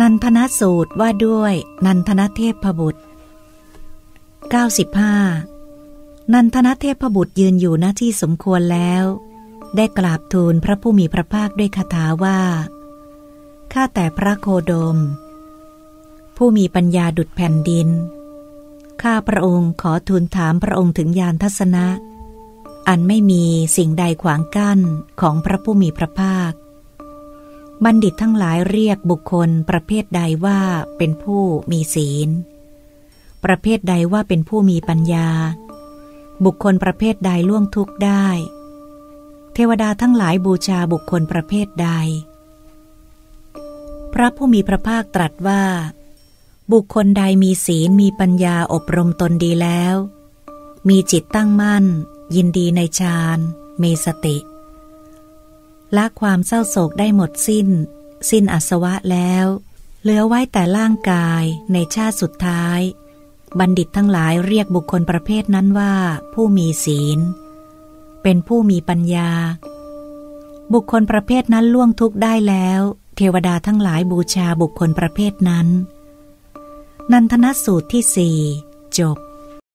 นันทนสูตรว่าด้วยนันทนเทพบุตร 95 นันทนเทพบุตรยืนอยู่หน้าที่สมควรแล้ว ได้กราบทูลพระผู้มีพระภาคด้วยคาถาว่า ข้าแต่พระโคดม ผู้มีปัญญาดุดแผ่นดิน ข้าพระองค์ขอทูลถามพระองค์ถึงยานทัศนะ อันไม่มีสิ่งใดขวางกั้นของพระผู้มีพระภาค บัณฑิตทั้งหลายเรียกบุคคลประเภทใดว่าเป็นผู้มีศีล ประเภทใดว่าเป็นผู้มีปัญญา บุคคลประเภทใดล่วงทุกข์ได้ เทวดาทั้งหลายบูชาบุคคลประเภทใด พระผู้มีพระภาคตรัสว่า บุคคลใดมีศีลมีปัญญาอบรมตนดีแล้ว มีจิตตั้งมั่น ยินดีในฌานมีสติ ละความเศร้าโศกได้หมดสิ้น สิ้นอสวะแล้ว เหลือไว้แต่ร่างกายในชาติสุดท้าย บัณฑิตทั้งหลายเรียกบุคคลประเภทนั้นว่าผู้มีศีล เป็นผู้มีปัญญา บุคคลประเภทนั้นล่วงทุกข์ได้แล้ว เทวดาทั้งหลายบูชาบุคคลประเภทนั้น นันทนสูตรที่สี่จบ